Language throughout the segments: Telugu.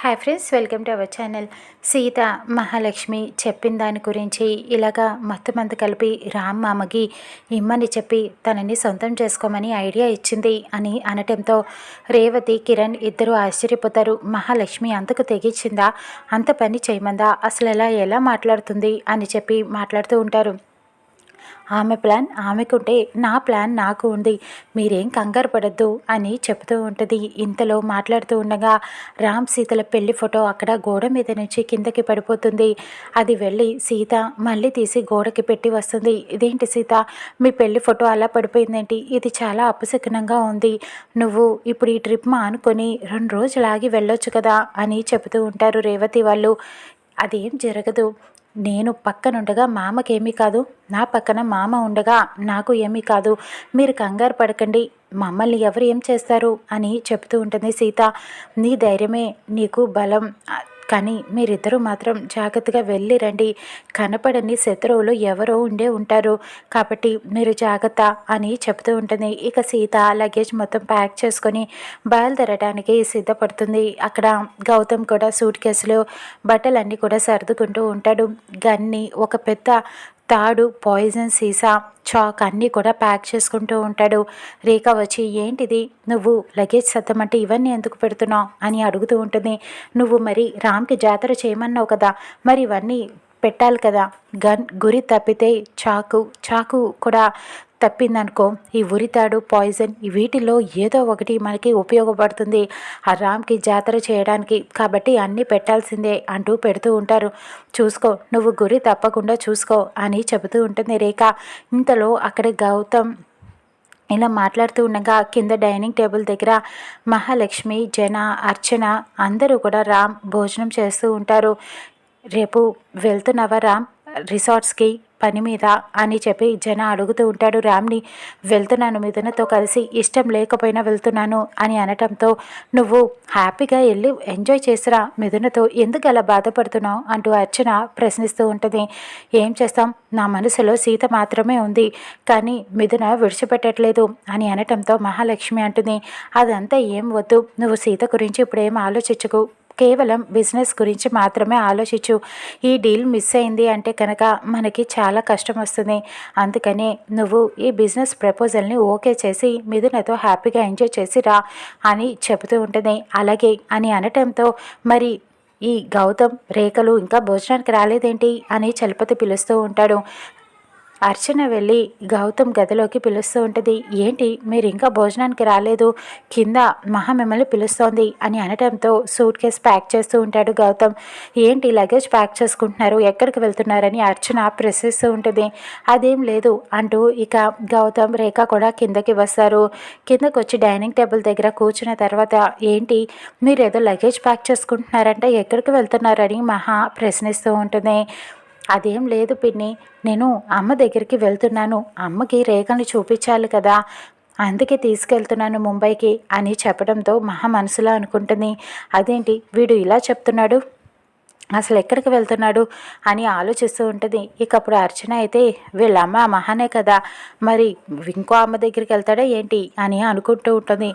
Hi friends welcome to our channel Sita Mahalakshmi చెప్పిన దాని గురించి ఇలాగా మొత్తం కలిపి రామ్ మామకి ఇమ్మని చెప్పి తనని సొంతం చేసుకోమని ఐడియా ఇచ్చింది అని అనటంతో రేవతి కిరణ్ ఇద్దరు ఆశ్చర్యపోతారు. మహాలక్ష్మి అంతకు తెగించిందా? అంత పని చేయమందా? అసలు ఎలా ఎలా మాట్లాడుతుంది? అని చెప్పి మాట్లాడుతూ ఉంటారు. ఆమె ప్లాన్ ఆమెకుంటే నా ప్లాన్ నాకు ఉంది. మీరేం కంగారు పడద్దు అని చెప్తూ ఉంటుంది. ఇంతలో మాట్లాడుతూ ఉండగా రామ్ సీతల పెళ్ళి ఫోటో అక్కడ గోడ మీద నుంచి కిందకి పడిపోతుంది. అది వెళ్ళి సీత మళ్ళీ తీసి గోడకి పెట్టి వస్తుంది. ఇదేంటి సీత? మీ పెళ్ళి ఫోటో అలా పడిపోయిందేంటి? ఇది చాలా అపశకునంగా ఉంది. నువ్వు ఇప్పుడు ఈ ట్రిప్ మానుకొని రెండు రోజులు ఆగి వెళ్ళొచ్చు కదా అని చెబుతూ ఉంటారు రేవతి వాళ్ళు. అదేం జరగదు. నేను పక్కనుండగా మామకేమీ కాదు. నా పక్కన మామ ఉండగా నాకు ఏమీ కాదు. మీరు కంగారు పడకండి. మమ్మల్ని ఎవరు ఏం చేస్తారు? అని చెప్తూ ఉంటుంది సీత. నీ ధైర్యమే నీకు బలం. కానీ మీరిద్దరూ మాత్రం జాగ్రత్తగా వెళ్ళి రండి. కనపడని శత్రువులు ఎవరో ఉండే ఉంటారు. కాబట్టి మీరు జాగ్రత్త అని చెప్తూ ఉంటుంది. ఇక సీత లగేజ్ మొత్తం ప్యాక్ చేసుకొని బయలుదేరడానికి సిద్ధపడుతుంది. అక్కడ గౌతమ్ కూడా సూట్ కేసులు బట్టలన్నీ కూడా సర్దుకుంటూ ఉంటాడు. గన్ని ఒక పెద్ద తాడు పాయిజన్ సీసా చాక్ అన్నీ కూడా ప్యాక్ చేసుకుంటూ ఉంటాడు. రేఖ వచ్చి ఏంటిది? నువ్వు లగేజ్ సత్తమంటే ఇవన్నీ ఎందుకు పెడుతున్నావు? అని అడుగుతూ ఉంటుంది. నువ్వు మరి రామ్కి జాతర చేయమన్నావు కదా మరి ఇవన్నీ పెట్టాలి కదా. గన్ గురి తప్పితే చాకు చాకు కూడా తప్పిందనుకో ఈ ఉరితాడు పాయిజన్ వీటిలో ఏదో ఒకటి మనకి ఉపయోగపడుతుంది. ఆ రామ్కి జాతర చేయడానికి. కాబట్టి అన్నీ పెట్టాల్సిందే అంటూ పెడుతూ ఉంటారు. చూసుకో నువ్వు గురి తప్పకుండా చూసుకో అని చెబుతూ ఉంటుంది రేఖ. ఇంతలో అక్కడ గౌతమ్ ఇలా మాట్లాడుతూ ఉండగా కింద డైనింగ్ టేబుల్ దగ్గర మహాలక్ష్మి జన అర్చన అందరూ కూడా రామ్ భోజనం చేస్తూ ఉంటారు. రేపు వెళ్తున్నావా రామ్? రిసార్ట్స్కి పని మీద అని చెప్పి జన అడుగుతూ ఉంటాడు. రామ్ని వెళ్తున్నాను. మిథునతో కలిసి ఇష్టం లేకపోయినా వెళ్తున్నాను అని అనటంతో నువ్వు హ్యాపీగా వెళ్ళి ఎంజాయ్ చేసిరా. మిథునతో ఎందుకు అలా బాధపడుతున్నావు? అంటూ అర్చన ప్రశ్నిస్తూ ఉంటుంది. ఏం చేస్తాం? నా మనసులో సీత మాత్రమే ఉంది. కానీ మిథున విడిచిపెట్టట్లేదు అని అనటంతో మహాలక్ష్మి అంటుంది. అదంతా ఏం వద్దు. నువ్వు సీత గురించి ఇప్పుడేం ఆలోచించకు. కేవలం బిజినెస్ గురించి మాత్రమే ఆలోచించు. ఈ డీల్ మిస్ అయింది అంటే కనుక మనకి చాలా కష్టం వస్తుంది. అందుకని నువ్వు ఈ బిజినెస్ ప్రపోజల్ని ఓకే చేసి మిథునతో హ్యాపీగా ఎంజాయ్ చేసి రా అని చెబుతూ ఉంటుంది. అలాగే అని అనటంతో మరి ఈ గౌతమ్ రేఖలు ఇంకా భోజనానికి రాలేదేంటి అని చలపతి పిలుస్తూ ఉంటాడు. అర్చన వెళ్ళి గౌతమ్ గదిలోకి పిలుస్తూ ఉంటుంది. ఏంటి మీరు ఇంకా భోజనానికి రాలేదు? కింద మహా మిమ్మల్ని పిలుస్తోంది అని అనడంతో సూట్ కేస్ ప్యాక్ చేస్తూ ఉంటాడు గౌతమ్. ఏంటి లగేజ్ ప్యాక్ చేసుకుంటున్నారు? ఎక్కడికి వెళ్తున్నారని అర్చన ప్రశ్నిస్తూ ఉంటుంది. అదేం లేదు అంటూ ఇక గౌతమ్ రేఖ కూడా కిందకి వస్తారు. కిందకు వచ్చి డైనింగ్ టేబుల్ దగ్గర కూర్చున్న తర్వాత ఏంటి మీరు ఏదో లగేజ్ ప్యాక్ చేసుకుంటున్నారంటే? ఎక్కడికి వెళ్తున్నారని మహా ప్రశ్నిస్తూ ఉంటుంది. అదేం లేదు పిన్ని. నేను అమ్మ దగ్గరికి వెళ్తున్నాను. అమ్మకి రేఖని చూపించాలి కదా. అందుకే తీసుకెళ్తున్నాను ముంబైకి అని చెప్పడంతో మహా మనసులో అనుకుంటుంది. అదేంటి? వీడు ఇలా చెప్తున్నాడు? అసలు ఎక్కడికి వెళ్తున్నాడు? అని ఆలోచిస్తూ ఉంటుంది. ఇక అప్పుడు అర్చన అయితే వీళ్ళమ్మ మహానే కదా. మరి ఇంకో అమ్మ దగ్గరికి వెళ్తాడా ఏంటి? అని అనుకుంటూ ఉంటుంది.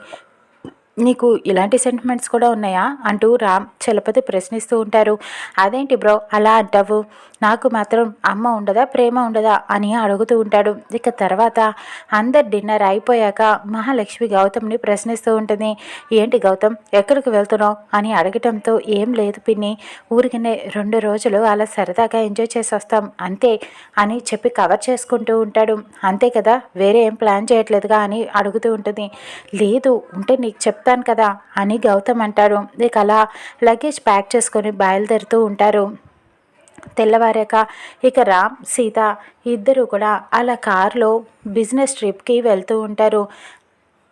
నీకు ఇలాంటి సెంటిమెంట్స్ కూడా ఉన్నాయా? అంటూ రామ్ చలపతి ప్రశ్నిస్తూ ఉంటారు. అదేంటి బ్రో? అలా అంటావు? నాకు మాత్రం అమ్మ ఉండదా? ప్రేమ ఉండదా? అని అడుగుతూ ఉంటాడు. ఇక తర్వాత అందరు డిన్నర్ అయిపోయాక మహాలక్ష్మి గౌతమ్ని ప్రశ్నిస్తూ ఉంటుంది. ఏంటి గౌతమ్? ఎక్కడికి వెళ్తున్నావు? అని అడగటంతో ఏం లేదు పిన్ని. ఊరికినే రెండు రోజులు అలా సరదాగా ఎంజాయ్ చేసి వస్తాం అంతే అని చెప్పి కవర్ చేసుకుంటూ ఉంటాడు. అంతే కదా? వేరే ఏం ప్లాన్ చేయట్లేదుగా? అని అడుగుతూ ఉంటుంది. లేదు. ఉంటే నీకు చెప్ చెప్తాను కదా అని గౌతమ్ అంటారు ఇక అలా లగేజ్ ప్యాక్ చేసుకొని బయలుదేరుతూ ఉంటారు. తెల్లవారాక ఇక రామ్ సీత ఇద్దరు కూడా అలా కారులో బిజినెస్ ట్రిప్కి వెళ్తూ ఉంటారు.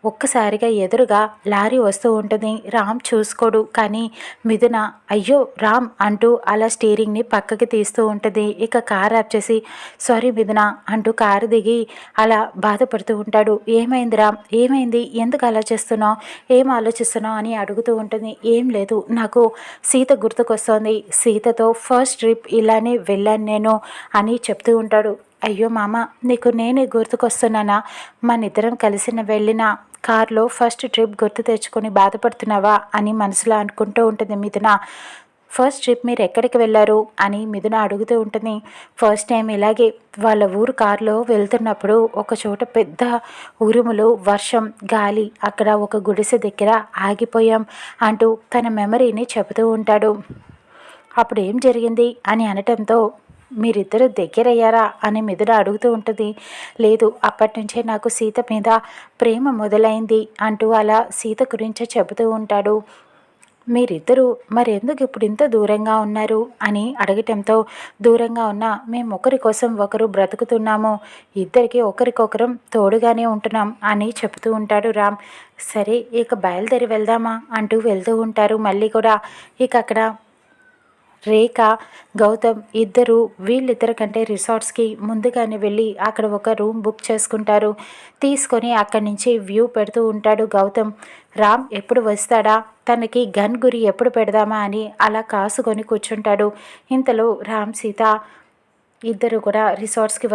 ఒక్కసారిగా ఎదురుగా లారీ వస్తూ ఉంటుంది. రామ్ చూసుకోడు. కానీ మిథున అయ్యో రామ్ అంటూ అలా స్టీరింగ్ని పక్కకి తీస్తూ ఉంటుంది. ఇక కార్ ఆప్ చేసి సారీ మిథున అంటూ కారు దిగి అలా బాధపడుతూ ఉంటాడు. ఏమైంది రామ్? ఏమైంది? ఎందుకు అలా చేస్తున్నావు? ఏం ఆలోచిస్తున్నావు? అని అడుగుతూ ఉంటుంది. ఏం లేదు. నాకు సీత గుర్తుకొస్తోంది. సీతతో ఫస్ట్ ట్రిప్ ఇలానే వెళ్ళాను నేను అని చెప్తూ ఉంటాడు. అయ్యో మామ నీకు నేనే గుర్తుకొస్తున్నానా? మన ఇద్దరం కలిసిన వెళ్ళిన కారులో ఫస్ట్ ట్రిప్ గుర్తు తెచ్చుకొని బాధపడుతున్నావా అని మనసులో అనుకుంటూ ఉంటుంది మిథున. ఫస్ట్ ట్రిప్ మీరు ఎక్కడికి వెళ్ళారు? అని మిథున అడుగుతూ ఉంటుంది. ఫస్ట్ టైం ఇలాగే వాళ్ళ ఊరు కారులో వెళ్తున్నప్పుడు ఒక చోట పెద్ద ఉరుములు వర్షం గాలి అక్కడ ఒక గుడిసె దగ్గర ఆగిపోయాం అంటూ తన మెమరీని చెబుతూ ఉంటాడు. అప్పుడు ఏం జరిగింది? అని అనటంతో మీరిద్దరు దగ్గరయ్యారా అని మిథున అడుగుతూ ఉంటుంది. లేదు అప్పటి నుంచే నాకు సీత మీద ప్రేమ మొదలైంది అంటూ అలా సీత గురించి చెబుతూ ఉంటాడు. మీరిద్దరూ మరెందుకు ఇప్పుడు ఇంత దూరంగా ఉన్నారు అని అడగటంతో దూరంగా ఉన్న మేము ఒకరి కోసం ఒకరు బ్రతుకుతున్నాము. ఇద్దరికి ఒకరికొకరం తోడుగానే ఉంటున్నాం అని చెబుతూ ఉంటాడు రామ్. సరే ఇక బయలుదేరి వెళ్దామా అంటూ వెళ్తూ ఉంటారు. మళ్ళీ కూడా ఇక అక్కడ రేఖ గౌతమ్ ఇద్దరు వీళ్ళిద్దరి కంటే రిసార్ట్స్కి ముందుగానే వెళ్ళి అక్కడ ఒక రూమ్ బుక్ చేసుకుంటారు. తీసుకొని అక్కడి నుంచి వ్యూ పెడుతూ ఉంటాడు గౌతమ్. రామ్ ఎప్పుడు వస్తాడా? తనకి గన్ గురి ఎప్పుడు పెడదామా అని అలా కాసుకొని కూర్చుంటాడు. ఇంతలో రామ్ సీత ఇద్దరు కూడా రిసార్ట్స్కి